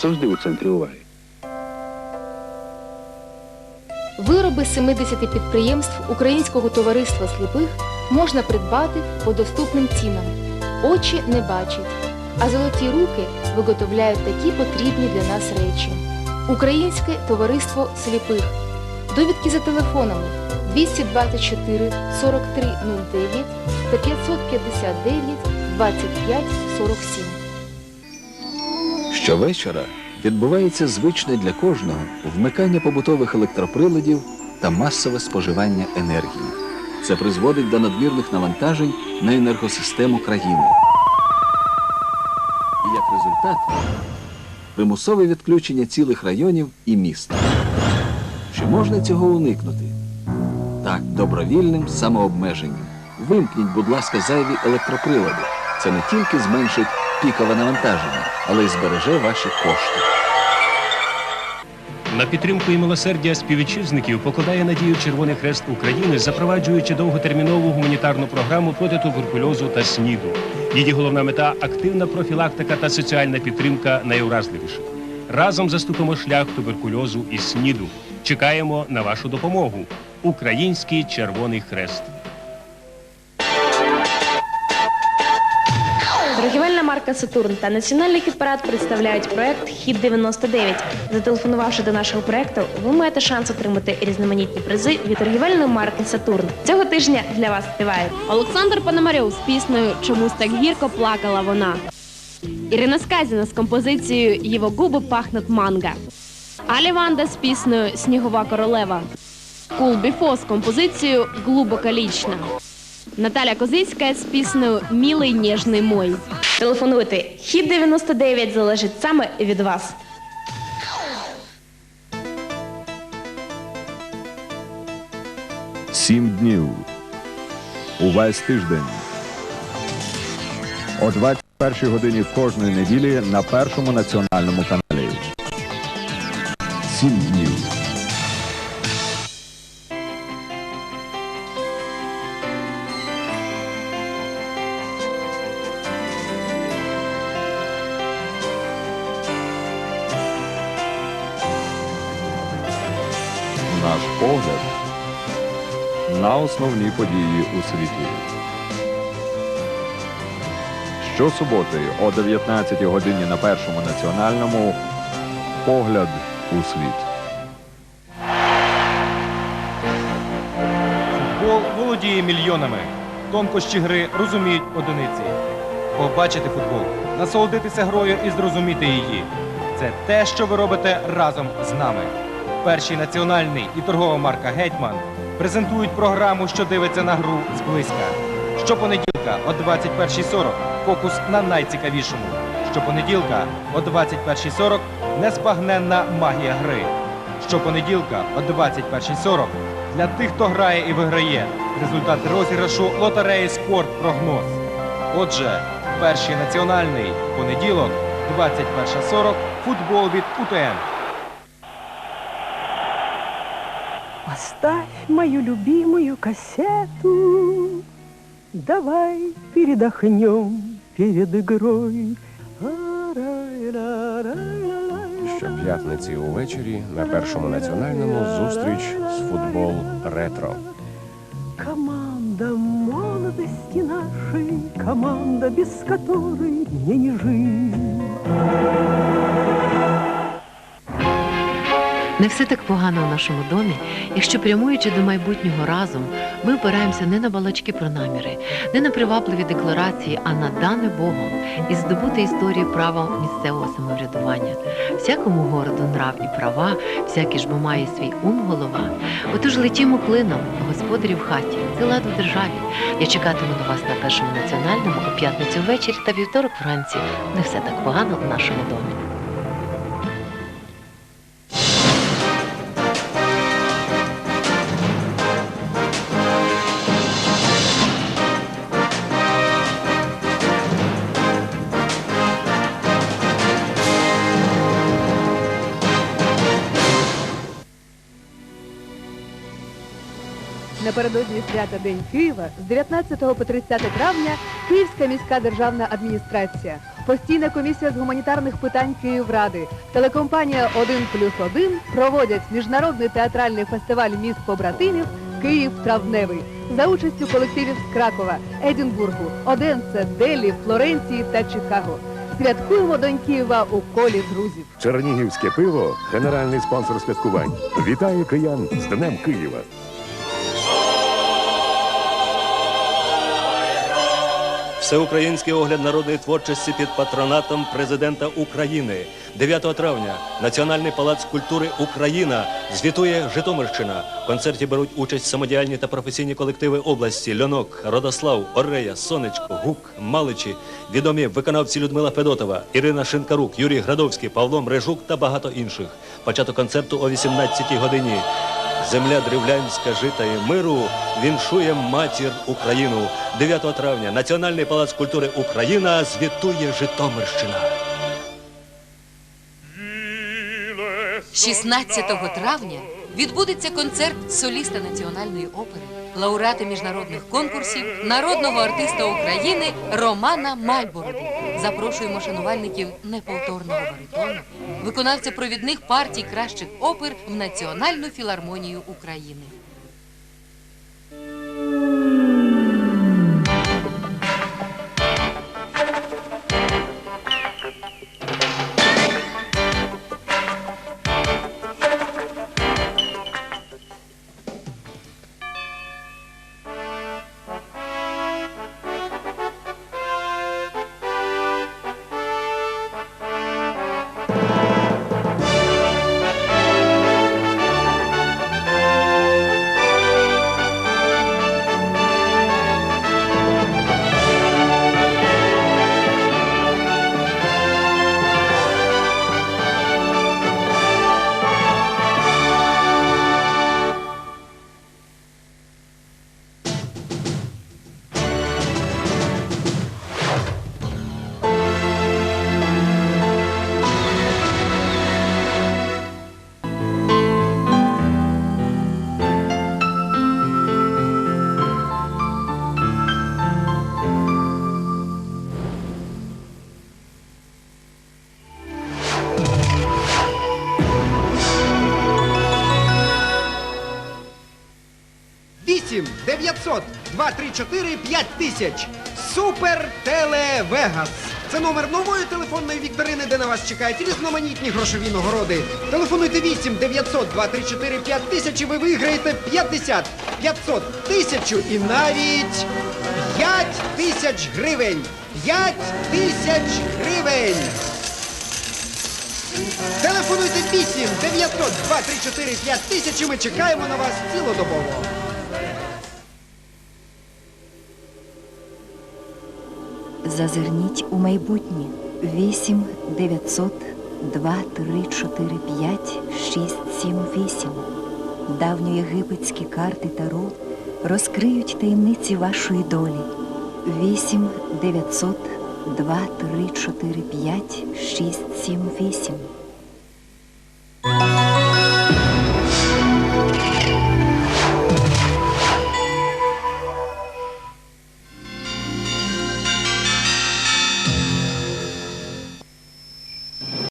завжди у центрі уваги. Вироби 70 підприємств Українського товариства сліпих можна придбати по доступним цінам. Очі не бачать, а золоті руки виготовляють такі потрібні для нас речі. Українське товариство сліпих. Довідки за телефонами 224 4309 та 559 25 47. Щовечора відбувається звичне для кожного вмикання побутових електроприладів та масове споживання енергії. Це призводить до надмірних навантажень на енергосистему країни. І як результат примусове відключення цілих районів і міст. Чи можна цього уникнути? Так, добровільним самообмеженням. Вимкніть, будь ласка, зайві електроприлади. Це не тільки зменшить пікове навантаження, але й збереже ваші кошти. На підтримку і милосердя співвітчизників покладає надію Червоний Хрест України, запроваджуючи довготермінову гуманітарну програму проти туберкульозу та СНІДу. Її головна мета активна профілактика та соціальна підтримка найуразливіших. Разом заступимо шлях туберкульозу і СНІДу. Чекаємо на вашу допомогу. Український Червоний Хрест. Торгівельна Сатурн та національний хіт-парад представляють проект Хіт 99 Зателефонувавши до нашого проекту, ви маєте шанс отримати різноманітні призи від торгівельної марки Сатурн. Цього тижня для вас співають Олександр Пономарьов з піснею Чомусь так гірко плакала вона. Ірина Сказіна з композицією Його губи пахнуть манго. Алі Ванда з піснею Снігова королева. Кул Біфо з композицією Глубоко лічна. Наталя Козицька з піснею Мілий ніжний мой. Телефонуйте. Хіт 99 залежить саме від вас. Сім днів. Увесь тиждень. О 21 годині кожної неділі на першому національному каналі. Сім днів. Погляд на основні події у світі. Щосуботи о 19 годині на першому національному погляд у світ. Футбол володіє мільйонами. Тонкощі гри розуміють одиниці. Побачити футбол, насолодитися грою і зрозуміти її. Це те, що ви робите разом з нами. Перший національний і торгова марка Гетьман презентують програму, що дивиться на гру зблизька. Щопонеділка о 21.40 фокус на найцікавішому. Щопонеділка о 21.40 незбагненна магія гри. Щопонеділка о 21.40 для тих, хто грає і виграє. Результати розіграшу лотереї Спорт Прогноз. Отже, перший національний понеділок, 21.40, футбол від УТН. Поставь мою любимую кассету, Давай передохнем перед игрой. Щоп'ятниці увечері на першому національному зустріч з футбол ретро. Команда молодости нашей, Команда, без которой не жить. Не все так погано в нашому домі, якщо прямуючи до майбутнього разом, ми опираємося не на балачки про наміри, не на привабливі декларації, а на дане Богом і здобути історію права місцевого самоврядування. Всякому городу нрав і права, всякий ж бо має свій ум голова. Отож летімо клином, господарі в хаті, це лад в державі. Я чекатиму на вас на першому національному у п'ятницю ввечері та вівторок вранці. Не все так погано в нашому домі. Напередодні свята День Києва з 19 по 30 травня Київська міська державна адміністрація Постійна комісія з гуманітарних питань Київради, телекомпанія 1 плюс 1 проводять міжнародний театральний фестиваль міст побратимів Київ Травневий за участю колективів з Кракова, Едінбургу, Оденце, Делі, Флоренції та Чикаго. Святкуємо День Києва у колі друзів. Чернігівське пиво генеральний спонсор святкувань. Вітає киян з Днем Києва. Всеукраїнський огляд народної творчості під патронатом президента України. 9 травня Національний палац культури Україна звітує Житомирщина. В концерті беруть участь самодіяльні та професійні колективи області Льонок, Родослав, Орея, Сонечко, Гук, Маличі, відомі виконавці Людмила Федотова, Ірина Шинкарук, Юрій Градовський, Павло Мрежук та багато інших. Початок концерту о 18 годині. Земля древлянська житає миру, віншує матір Україну. 9 травня Національний палац культури Україна звітує Житомирщина. 16 травня відбудеться концерт соліста національної опери, лауреата міжнародних конкурсів, народного артиста України Романа Мальбороду. Запрошуємо шанувальників неповторного баритону, виконавця провідних партій кращих опер в Національну філармонію України. Вісім 900 234 5000. Супер Теле Вегас. Це номер нової телефонної вікторини, де на вас чекають різноманітні грошові нагороди. Телефонуйте 8 900 234 5000 і ви виграєте 50, 500, 1000 і навіть 5 тисяч гривень. 5 тисяч гривень. Телефонуйте 8 900 234 5000 і ми чекаємо на вас цілодобово. Зазирніть у майбутнє 8 900 2 3 4 5 6 7 8. Давньоєгипетські карти Таро розкриють таємниці вашої долі. 8 900 2 3 4 5 6 7 8.